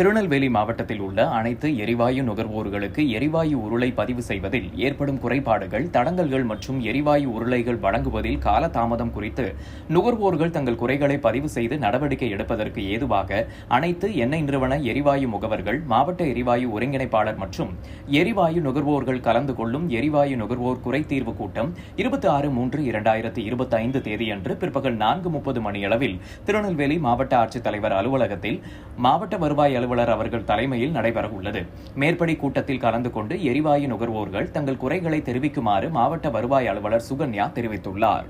திருநெல்வேலி மாவட்டத்தில் உள்ள அனைத்து எரிவாயு நுகர்வோர்களுக்கு எரிவாயு உருளை பதிவு செய்வதில் ஏற்படும் குறைபாடுகள் தடங்கல்கள் மற்றும் எரிவாயு உருளைகள் வழங்குவதில் காலதாமதம் குறித்து நுகர்வோர்கள் தங்கள் குறைகளை பதிவு செய்து நடவடிக்கை எடுப்பதற்கு ஏதுவாக அனைத்து எண்ணெய் நிறுவன எரிவாயு முகவர்கள் மாவட்ட எரிவாயு ஒருங்கிணைப்பாளர் மற்றும் எரிவாயு நுகர்வோர்கள் கலந்து கொள்ளும் எரிவாயு நுகர்வோர் குறைதீர்வு கூட்டம் இருபத்தி ஆறு மூன்று இரண்டாயிரத்தி இருபத்தி ஐந்து தேதியன்று பிற்பகல் நான்கு முப்பது மணியளவில் திருநெல்வேலி மாவட்ட ஆட்சித்தலைவர் அலுவலகத்தில் மாவட்ட வருவாய் அலுவலர் அவர்கள் தலைமையில் நடைபெறவுள்ளது. மேற்படி கூட்டத்தில் கலந்து கொண்டு எரிவாயு நுகர்வோர்கள் தங்கள் குறைகளை தெரிவிக்குமாறு மாவட்ட வருவாய் அலுவலர் சுகன்யா தெரிவித்துள்ளார்.